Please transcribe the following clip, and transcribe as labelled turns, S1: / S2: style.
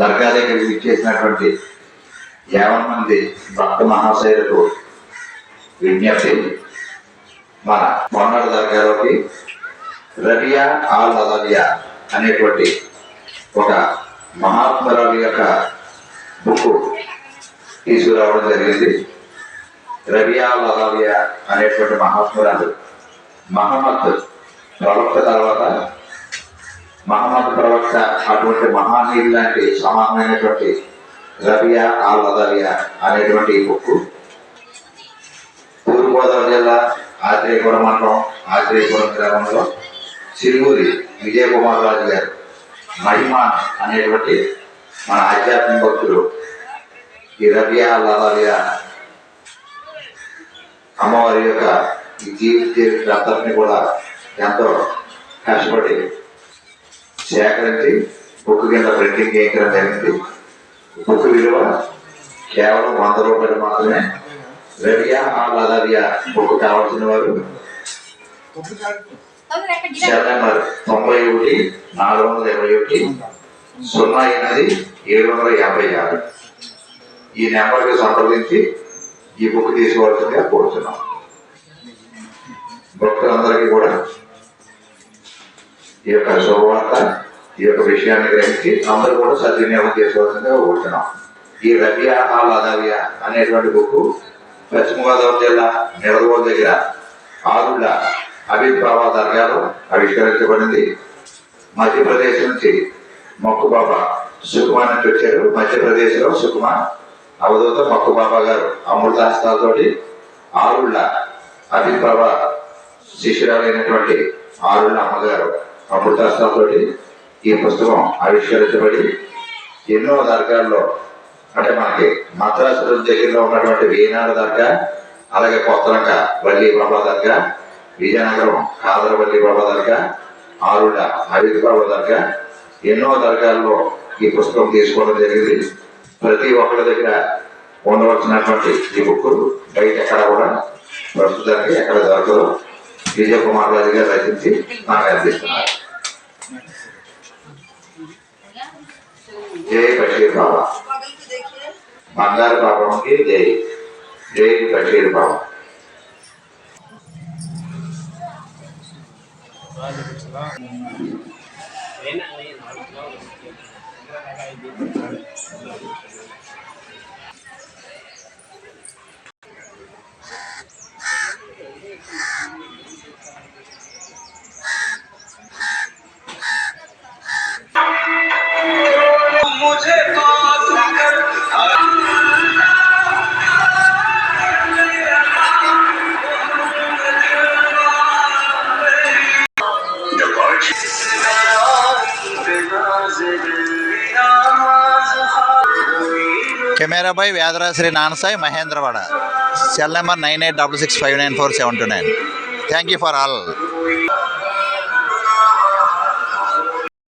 S1: దర్గా దగ్గరికి ఇచ్చేసినటువంటి యావన్ మంది భక్త మహాశయులకు విజ్ఞప్తి. మన మొన్నటి దర్గాలోకి రబియా ఆల్ అదవియా అనేటువంటి ఒక మహాత్మురాలు యొక్క బుక్ తీసుకురావడం జరిగింది. రబియా ఆల్ అనేటువంటి మహాత్మురాలు మహమ్మద్ ప్రవక్త తర్వాత మహమ్మద్ ప్రవక్త అటువంటి మహానీయులు లాంటి సమానమైనటువంటి రబియా ఆల్ అదవియా అనేటువంటి ఈ బుక్ తూర్పుగోదావరి జిల్లా ఆత్రేయపురం మండలం ఆత్రేయపురం గ్రామంలో సిరువూరి విజయకుమార్ రాజు గారు మహిమ అనేటువంటి మన ఆధ్యాత్మిక భక్తులు. ఈ రబియా లదాలియా అమ్మవారి యొక్క ఈ జీవిత చరిత్ర అంతటిని కూడా ఎంతో కష్టపడి సేకరించి బుక్ కింద ప్రింటింగ్ చేయించడం జరిగింది. బుక్ విలువ కేవలం వంద రూపాయలు మాత్రమే. రవియా ఆ లదారియా బుక్ కావాల్సిన వారు సెల్ నెంబర్ తొంభై ఒకటి నాలుగు వందల ఇరవై ఒకటి సున్నా ఎనిమిది ఏడు వందల యాభై ఆరు. ఈ నెంబర్కి సంప్రదించి ఈ బుక్ తీసుకోవాల్సిందిగా కోరుతున్నాం. భక్తులందరికీ కూడా ఈ యొక్క శుభవార్త ఈ యొక్క విషయాన్ని గ్రహించి అందరూ కూడా సద్వినియోగం చేసుకోవాల్సిందిగా కోరుతున్నాం. ఈ రబియా ఆల్ అనేటువంటి బుక్ పశ్చిమ గోదావరి జిల్లా నిడదవోలు దగ్గర ఆరుళ్ళ అభిప్రావ దర్గాలో ఆవిష్కరించబడింది. మధ్యప్రదేశ్ నుంచి మక్కుబాబా సుకుమా నుంచి వచ్చారు. మధ్యప్రదేశ్లో సుకుమా అవధూత మక్కుబాబా గారు అమృతాస్తాలతోటి ఆరుళ్ళ అభిప్రావ శిష్యురాలైనటువంటి ఆరుళ్ళ అమ్మగారు అమృతాస్తాలతోటి ఈ పుస్తకం ఆవిష్కరించబడి ఎన్నో దర్గాల్లో అంటే మనకి మద్రాసు దగ్గరలో ఉన్నటువంటి వీనాడు దర్గా అలాగే కొత్తలంక వల్లి బాబా దర్గా విజయనగరం కాదరవల్లి బాబా దర్గా ఆరుళ్ళ హరిత బాబా దర్గా ఎన్నో దర్గాల్లో ఈ పుస్తకం తీసుకోవడం జరిగింది. ప్రతి ఒక్కరి దగ్గర ఉండవలసినటువంటి ఈ బుక్ బయట ఎక్కడ కూడా ప్రస్తుతానికి ఎక్కడ దొరకదు. విజయ కుమార్ రాజు గారు రచించి నాకు అందిస్తున్నారు. जय बशीर बाबा। मंदार बाबा की जय। जय
S2: बशीर बाबा। नहीं
S3: కెమెరా బై వ్యాధరాశ్రీ నానసాయి Mahendravada. Cell number nine eight double six five nine four seven two nine. Thank you for all.